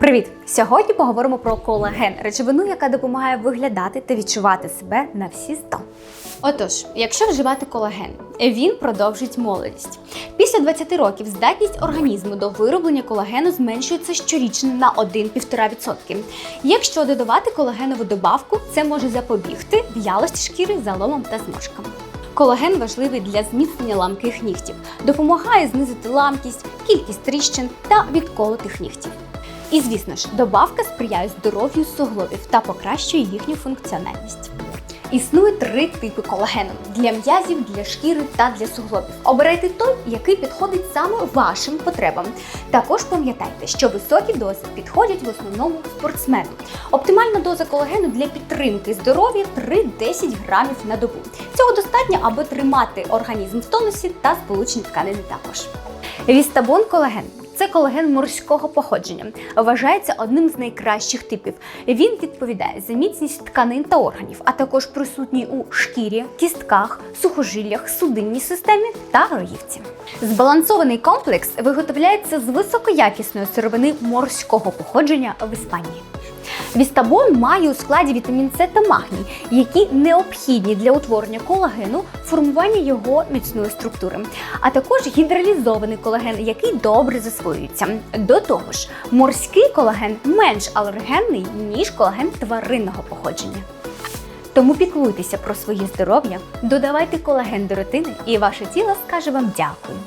Привіт! Сьогодні поговоримо про колаген, речовину, яка допомагає виглядати та відчувати себе на всі 100. Отож, якщо вживати колаген, він продовжить молодість. Після 20 років здатність організму до вироблення колагену зменшується щорічно на 1-1,5%. Якщо додавати колагенову добавку, це може запобігти в'ялості шкіри, заломам та зморшкам. Колаген важливий для зміцнення ламких нігтів, допомагає знизити ламкість, кількість тріщин та відколотих нігтів. І звісно ж, добавка сприяє здоров'ю суглобів та покращує їхню функціональність. Існує три типи колагену для м'язів, для шкіри та для суглобів. Обирайте той, який підходить саме вашим потребам. Також пам'ятайте, що високі дози підходять в основному спортсмену. Оптимальна доза колагену для підтримки здоров'я 3-10 грамів на добу. Цього достатньо, аби тримати організм в тонусі та сполучені тканини також. Вістабон колаген це колаген морського походження. Вважається одним з найкращих типів. Він відповідає за міцність тканин та органів, а також присутній у шкірі, кістках, сухожиллях, судинній системі та роївці. Збалансований комплекс виготовляється з високоякісної сировини морського походження в Іспанії. Вістабон має у складі вітамін С та магній, які необхідні для утворення колагену, формування його міцної структури, а також гідралізований колаген, який добре засвоюється. До того ж, морський колаген менш алергенний ніж колаген тваринного походження. Тому піклуйтеся про своє здоров'я, додавайте колаген до рутини, і ваше тіло скаже вам дякую.